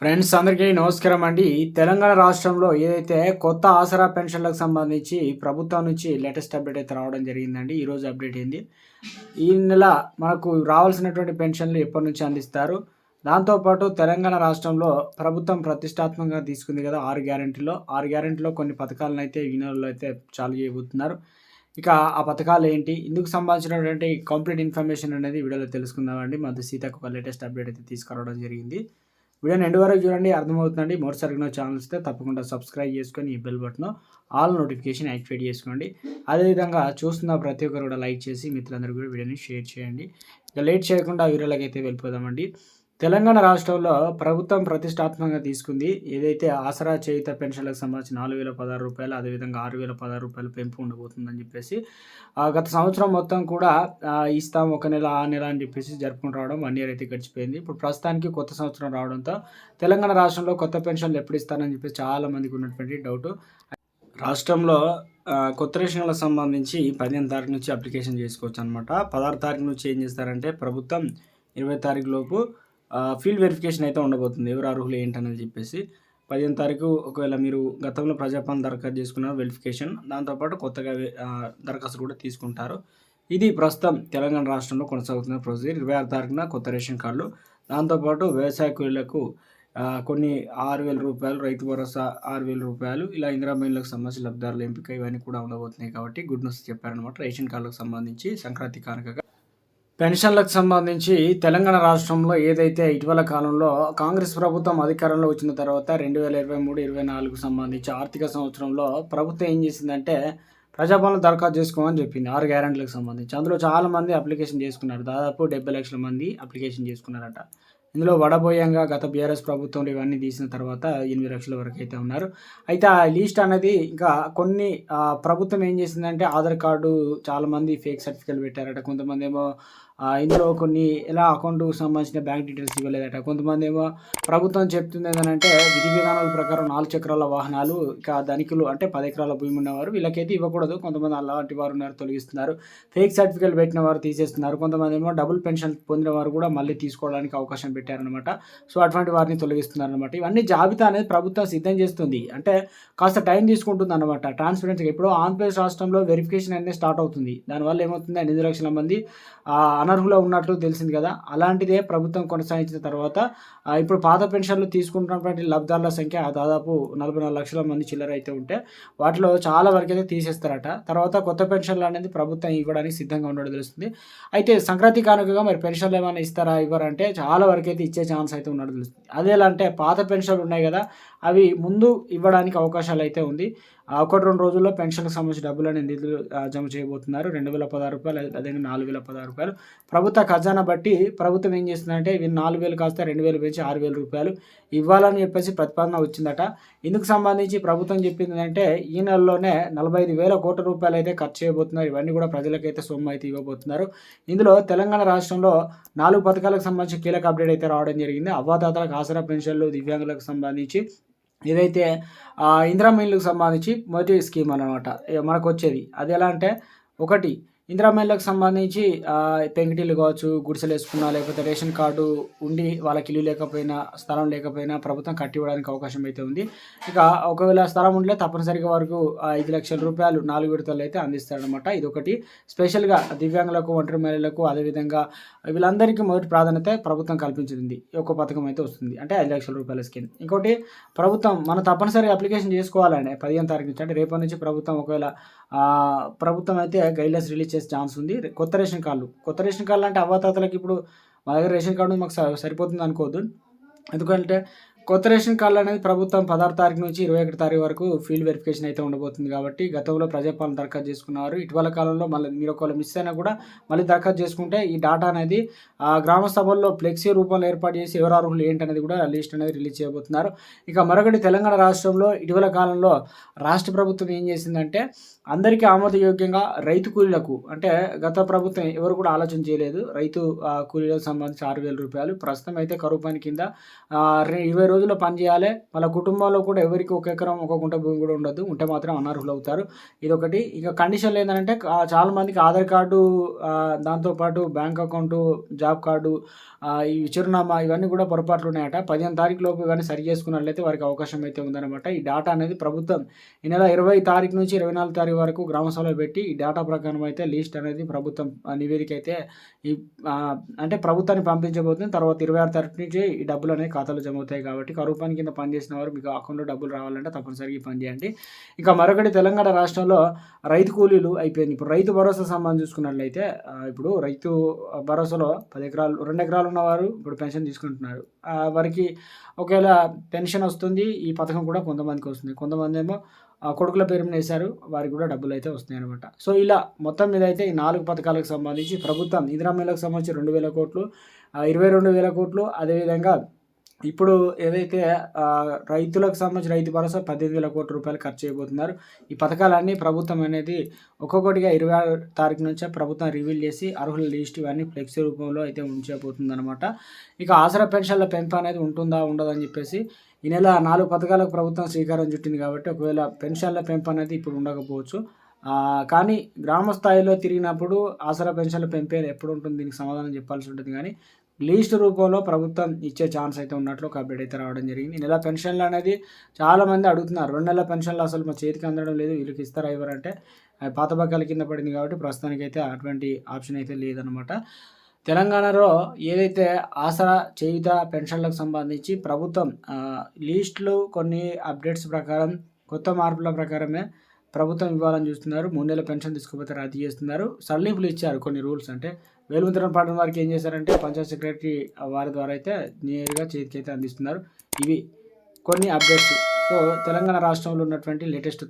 Friends అందరికీ నమస్కారం అండి. తెలంగాణ రాష్ట్రంలో ఏదైతే కొత్త ఆసరా పెన్షన్లకు సంబంధించి ప్రభుత్వం నుంచి లేటెస్ట్ అప్డేట్ అయితే రావడం జరిగిందండి. ఈరోజు అప్డేట్ అయింది ఈ నెల మనకు రావాల్సినటువంటి పెన్షన్లు ఎప్పటి నుంచి అందిస్తారు? దాంతోపాటు తెలంగాణ రాష్ట్రంలో ప్రభుత్వం ప్రతిష్టాత్మకంగా తీసుకుంది కదా ఆరు గ్యారెంటీలో. ఆరు గ్యారెంటీలో కొన్ని పథకాలను అయితే ఈ నెలలో అయితే చాలు చేయబోతున్నారు. ఇక ఆ పథకాలు ఏంటి? ఇందుకు సంబంధించినటువంటి కంప్లీట్ ఇన్ఫర్మేషన్ అనేది వీడియోలో తెలుసుకుందామండి. మధు సీతకు ఒక లేటెస్ట్ అప్డేట్ అయితే తీసుకురావడం జరిగింది. వీడియోని ఎండు వరకు చూడండి అర్థమవుతుందండి. మొదటిసారిగా ఛానల్ ఇస్తే తప్పకుండా సబ్స్క్రైబ్ చేసుకొని ఈ bell button all notification activate చేసుకోండి. అదేవిధంగా చూస్తున్న ప్రతి ఒక్కరు కూడా లైక్ చేసి మిత్రులందరూ కూడా వీడియోని షేర్ చేయండి. ఇక లేట్ చేయకుండా వీడియోలోకి అయితే వెళ్ళిపోదామండి. తెలంగాణ రాష్ట్రంలో ప్రభుత్వం ప్రతిష్టాత్మకంగా తీసుకుంది. ఏదైతే ఆసరా చేయుత పెన్షన్లకు సంబంధించి నాలుగు వేల పదహారు రూపాయలు అదేవిధంగా ఆరు వేల పదహారు రూపాయలు పెంపు ఉండబోతుందని చెప్పేసి ఆ, గత సంవత్సరం మొత్తం కూడా ఇస్తాం ఒక నెల ఆ నెల అని చెప్పేసి జరుపుకుంటూ రావడం వన్ ఇయర్ అయితే గడిచిపోయింది. ఇప్పుడు ప్రస్తుతానికి కొత్త సంవత్సరం రావడంతో తెలంగాణ రాష్ట్రంలో కొత్త పెన్షన్లు ఎప్పుడు ఇస్తారని చెప్పేసి చాలా మందికి ఉన్నటువంటి డౌట్. రాష్ట్రంలో కొత్త రేషన్లకు సంబంధించి పదిహేను తారీఖు నుంచి అప్లికేషన్ చేసుకోవచ్చు అనమాట పదహారు తారీఖు నుంచి ఏం చేస్తారంటే ప్రభుత్వం ఇరవై తారీఖు లోపు ఫీల్డ్ వెరిఫికేషన్ అయితే ఉండబోతుంది. ఎవరు అర్హులు ఏంటనేది చెప్పేసి పదిహేను తారీఖు ఒకవేళ మీరు గతంలో ప్రజాపాలన దరఖాస్తు చేసుకున్నారు వెరిఫికేషన్ దాంతోపాటు కొత్తగా దరఖాస్తు కూడా తీసుకుంటారు. ఇది ప్రస్తుతం తెలంగాణ రాష్ట్రంలో కొనసాగుతున్న ప్రొసీజర్ ఇరవై ఆరు తారీఖున కొత్త రేషన్ కార్డులు దాంతోపాటు వ్యవసాయ కూలీలకు కొన్ని ఆరు వేల రూపాయలు రైతు భరోసా ఆరు వేల రూపాయలు ఇలా ఇందిరా మహిళలకు సంబంధించి లబ్ధిదారుల ఎంపిక ఇవన్నీ కూడా ఉండబోతున్నాయి కాబట్టి గుడ్ న్యూస్ చెప్పారనమాట రేషన్ కార్డులకు సంబంధించి సంక్రాంతి కానుకగా పెన్షన్లకు సంబంధించి తెలంగాణ రాష్ట్రంలో ఏదైతే ఇటీవల కాలంలో కాంగ్రెస్ ప్రభుత్వం అధికారంలో వచ్చిన తర్వాత రెండు వేల ఇరవై మూడు ఇరవై నాలుగు సంబంధించి ఆర్థిక సంవత్సరంలో ప్రభుత్వం ఏం చేసిందంటే ప్రజాపాలన దరఖాస్తు చేసుకోమని చెప్పింది ఆరు గ్యారెంటీలకు సంబంధించి. అందులో చాలా మంది అప్లికేషన్ చేసుకున్నారు. దాదాపు డెబ్బై లక్షల మంది అప్లికేషన్ చేసుకున్నారట. ఇందులో వడబోయంగా గత బీఆర్ఎస్ ప్రభుత్వంలో ఇవన్నీ తీసిన తర్వాత ఎనిమిది లక్షల వరకు అయితే ఉన్నారు. అయితే ఆ లిస్ట్ అనేది ఇంకా కొన్ని ప్రభుత్వం ఏం చేసిందంటే ఆధార్ కార్డు చాలా మంది ఫేక్ సర్టిఫికేట్ పెట్టారట. కొంతమంది ఏమో ఇందులో కొన్ని ఎలా అకౌంట్కు సంబంధించిన బ్యాంక్ డీటెయిల్స్ ఇవ్వలేదట. కొంతమంది ఏమో ప్రభుత్వం చెప్తుంది ఏంటంటే విధి విధానాల ప్రకారం నాలుగు చక్రాల వాహనాలు ఇక ధనికులు అంటే పది ఎకరాల భూమి ఉన్నవారు వీళ్ళకైతే ఇవ్వకూడదు. కొంతమంది అలాంటి వారు ఉన్నారు తొలగిస్తున్నారు. ఫేక్ సర్టిఫికేట్ పెట్టిన వారు తీసేస్తున్నారు. కొంతమంది ఏమో డబుల్ పెన్షన్ పొందిన వారు కూడా మళ్ళీ తీసుకోవడానికి అవకాశం పెట్టారనమాట సో అటువంటి వారిని తొలగిస్తున్నారు అనమాట ఇవన్నీ జాబితా అనేది ప్రభుత్వం సిద్ధం చేస్తుంది. అంటే కాస్త టైం తీసుకుంటుంది అనమాట ట్రాన్స్పరెన్సీగా ఇప్పుడు ఆంధ్రప్రదేశ్ రాష్ట్రంలో వెరిఫికేషన్ అనేది స్టార్ట్ అవుతుంది. దానివల్ల ఏమవుతుంది? ఎనిమిది లక్షల మంది అనర్హులు ఉన్నట్లు తెలిసింది కదా. అలాంటిదే ప్రభుత్వం కొనసాగించిన తర్వాత ఇప్పుడు పాత పెన్షన్లు తీసుకుంటున్నటువంటి లబ్ధారుల సంఖ్య దాదాపు నలభై నాలుగు లక్షల మంది చిల్లర అయితే ఉంటే వాటిలో చాలా వరకు అయితే తీసేస్తారట. తర్వాత కొత్త పెన్షన్లు అనేది ప్రభుత్వం ఇవ్వడానికి సిద్ధంగా ఉండడం తెలుస్తుంది. అయితే సంక్రాంతి కానుకగా మరి పెన్షన్లు ఏమైనా ఇస్తారా ఇవ్వరంటే చాలా వరకు అయితే ఇచ్చే ఛాన్స్ అయితే ఉన్నట్టు తెలుస్తుంది. అదే ఎలా అంటే పాత పెన్షన్లు ఉన్నాయి కదా అవి ముందు ఇవ్వడానికి అవకాశాలు అయితే ఉంది. ఒకటి రెండు రోజుల్లో పెన్షన్కి సంబంధించిన డబ్బులు అనే నిధులు జమ చేయబోతున్నారు. రెండు వేల పదహారు రూపాయలు అదే నాలుగు వేల పదహారు రూపాయలు. ప్రభుత్వ ఖజానా బట్టి ప్రభుత్వం ఏం చేస్తుందంటే ఇవి నాలుగు వేలు కాస్త రెండు వేలు పెంచి ఆరు వేల రూపాయలు ఇవ్వాలని చెప్పేసి ప్రతిపాదన వచ్చిందట. ఇందుకు సంబంధించి ప్రభుత్వం చెప్పింది అంటే ఈ నెలలోనే నలభై ఐదు వేల కోట్ల రూపాయలు అయితే ఖర్చు చేయబోతున్నారు. ఇవన్నీ కూడా ప్రజలకైతే సొమ్ము అయితే ఇవ్వబోతున్నారు. ఇందులో తెలంగాణ రాష్ట్రంలో నాలుగు పథకాలకు సంబంధించి కీలక అప్డేట్ అయితే రావడం జరిగింది. అవ్వాతాతలకు ఆసరా పెన్షన్లు దివ్యాంగులకు సంబంధించి ఏదైతే ఆ, ఇందిరా మిల్లుకు సంబంధించి మొదటి స్కీమ్ అనమాట మనకు వచ్చేది అది ఎలా అంటే ఒకటి ఇందిరా మహిళలకు సంబంధించి పెంకిటీలు కావచ్చు గుడిసెలు వేసుకున్నా లేకపోతే రేషన్ కార్డు ఉండి వాళ్ళకి ఇల్లు లేకపోయినా స్థలం లేకపోయినా ప్రభుత్వం కట్టి ఇవ్వడానికి అవకాశం అయితే ఉంది. ఇక ఒకవేళ స్థలం ఉంటే తప్పనిసరిగా వరకు ఐదు లక్షల రూపాయలు నాలుగు విడతలు అయితే అందిస్తారనమాట ఇది ఒకటి స్పెషల్గా దివ్యాంగులకు ఒంటరి మహిళలకు అదేవిధంగా వీళ్ళందరికీ మొదటి ప్రాధాన్యత ప్రభుత్వం కల్పించింది. ఈ ఒక పథకం అయితే వస్తుంది. అంటే ఐదు లక్షల రూపాయల స్కీమ్. ఇంకోటి ప్రభుత్వం మనం తప్పనిసరిగా అప్లికేషన్ చేసుకోవాలండి. పదిహేను తారీఖు నుంచి. అంటే రేపటి నుంచి ప్రభుత్వం ఒకవేళ ప్రభుత్వం అయితే గైడ్లైన్స్ రిలీజ్ చేసే ఛాన్స్ ఉంది. కొత్త రేషన్ కార్డులు. కొత్త రేషన్ కార్డులు అంటే అవ్వాతాతలకి ఇప్పుడు మా దగ్గర రేషన్ కార్డు మాకు స- సరిపోతుంది అనుకోవద్దు. ఎందుకంటే కొత్త రేషన్ కార్డులు అనేది ప్రభుత్వం పదహారు తారీఖు నుంచి ఇరవై ఒకటి తారీఖు వరకు ఫీల్డ్ వెరిఫికేషన్ అయితే ఉండబోతుంది కాబట్టి గతంలో ప్రజాపాలన దరఖాస్తు చేసుకున్నారు. ఇటీవల కాలంలో మళ్ళీ మీరు ఒకవేళ మిస్ అయినా కూడా మళ్ళీ దరఖాస్తు చేసుకుంటే ఈ డాటా అనేది గ్రామ సభల్లో ఫ్లెక్సీ రూపంలో ఏర్పాటు చేసి ఎవరు అర్హులు ఏంటనేది కూడా లిస్ట్ అనేది రిలీజ్ చేయబోతున్నారు. ఇక మరొకటి తెలంగాణ రాష్ట్రంలో ఇటీవల కాలంలో రాష్ట్ర ప్రభుత్వం ఏం చేసిందంటే అందరికీ ఆమోదయోగ్యంగా రైతు కూలీలకు అంటే గత ప్రభుత్వం ఎవరు కూడా ఆలోచన చేయలేదు. రైతు కూలీలకు సంబంధించి ఆరు వేల రూపాయలు. ప్రస్తుతం అయితే కరువు పని కింద రె- ఇరవై రోజుల్లో పని చేయాలి. వాళ్ళ కుటుంబంలో కూడా ఎవరికి ఒక ఎకరం ఒక గుంట భూమి కూడా ఉండదు. ఉంటే మాత్రం అనర్హులు అవుతారు. ఇదొకటి. ఇక కండిషన్లు ఏంటంటే చాలా మందికి ఆధార్ కార్డు దాంతోపాటు బ్యాంక్ అకౌంటు జాబ్ కార్డు ఈ చిరునామా ఇవన్నీ కూడా పొరపాట్లు ఉన్నాయట. పదిహేను తారీఖు లోపు ఇవన్నీ సరి చేసుకున్నట్లయితే వారికి అవకాశం అయితే ఉందన్నమాట. ఈ డేటా అనేది ప్రభుత్వం ఈ నెల ఇరవై తారీఖు నుంచి ఇరవై నాలుగు తారీఖు వరకు గ్రామ సభలో పెట్టి ఈ డేటా ప్రకారం అయితే లిస్ట్ అనేది ప్రభుత్వం నివేదిక అయితే ఈ అంటే ప్రభుత్వానికి పంపించబోతుంది. తర్వాత ఇరవై ఆరు తారీఖు నుంచి ఈ డబ్బులు అనేవి ఖాతాలో జమ అవుతాయి కాబట్టి కరువు పని కింద పనిచేసిన వారు మీకు అకౌంట్లో డబ్బులు రావాలంటే తప్పనిసరిగా ఈ పని చేయండి. ఇక మరొకటి తెలంగాణ రాష్ట్రంలో రైతు కూలీలు అయిపోయింది. ఇప్పుడు రైతు భరోసా సంబంధం చూసుకున్నట్లయితే ఇప్పుడు రైతు భరోసాలో పది ఎకరాలు రెండు ఎకరాలు ఉన్నవారు ఇప్పుడు పెన్షన్ తీసుకుంటున్నారు. వారికి ఒకవేళ పెన్షన్ వస్తుంది ఈ పథకం కూడా కొంతమందికి వస్తుంది. కొంతమంది ఏమో కొడుకుల పేరు మీద వేశారు వారికి కూడా డబ్బులు అయితే వస్తున్నాయి అనమాట సో ఇలా మొత్తం మీద అయితే ఈ నాలుగు పథకాలకు సంబంధించి ప్రభుత్వం ఇందిరామేలకు సంబంధించి రెండు వేల కోట్లు ఇరవై రెండు వేల కోట్లు అదేవిధంగా ఇప్పుడు ఏదైతే రైతులకు సంబంధించి రైతు భరోసా పద్దెనిమిది వేల కోట్ల రూపాయలు ఖర్చు చేయబోతున్నారు. ఈ పథకాలన్నీ ప్రభుత్వం అనేది ఒక్కొక్కటిగా ఇరవై ఆరు తారీఖు నుంచే ప్రభుత్వం రివీల్ చేసి అర్హుల లిస్ట్ ఇవన్నీ ఫ్లెక్సీ రూపంలో అయితే ఉంచబోతుంది అనమాట ఇక ఆసరా పెన్షన్ల పెంపు అనేది ఉంటుందా ఉండదని చెప్పేసి ఈ నెల నాలుగు పథకాలకు ప్రభుత్వం శ్రీకారం చుట్టింది కాబట్టి ఒకవేళ పెన్షన్ల పెంపు అనేది ఇప్పుడు ఉండకపోవచ్చు. కానీ గ్రామ స్థాయిలో తిరిగినప్పుడు ఆసరా పెన్షన్ల పెంపే ఎప్పుడు ఉంటుంది? దీనికి సమాధానం చెప్పాల్సి ఉంటుంది కానీ లీస్ట్ రూపంలో ప్రభుత్వం ఇచ్చే ఛాన్స్ అయితే ఉన్నట్లు ఒక అప్డేట్ అయితే రావడం జరిగింది. ఈ నెల పెన్షన్లు అనేది చాలామంది అడుగుతున్నారు. రెండు నెలల పెన్షన్లు అసలు మా చేతికి అందడం లేదు. వీళ్ళకి ఇస్తారా ఇవ్వరంటే అది పాత బకాల కింద పడింది కాబట్టి ప్రస్తుతానికి అయితే అటువంటి ఆప్షన్ అయితే లేదనమాట తెలంగాణలో ఏదైతే ఆసరా చేయుత పెన్షన్లకు సంబంధించి ప్రభుత్వం లీస్ట్లు కొన్ని అప్డేట్స్ ప్రకారం కొత్త మార్పుల ప్రకారమే ప్రభుత్వం ఇవ్వాలని చూస్తున్నారు. మూడు నెలల పెన్షన్ తీసుకుపోతే రద్దు చేస్తున్నారు. సడలింపులు ఇచ్చారు కొన్ని రూల్స్. అంటే వేలుముద్రణ పడడం వారికి ఏం చేశారంటే పంచాయత్ సెక్రటరీ వారి ద్వారా అయితే నేరుగా చేతికి అయితే అందిస్తున్నారు. ఇవి కొన్ని అప్డేట్స్. సో తెలంగాణ రాష్ట్రంలో ఉన్నటువంటి లేటెస్ట్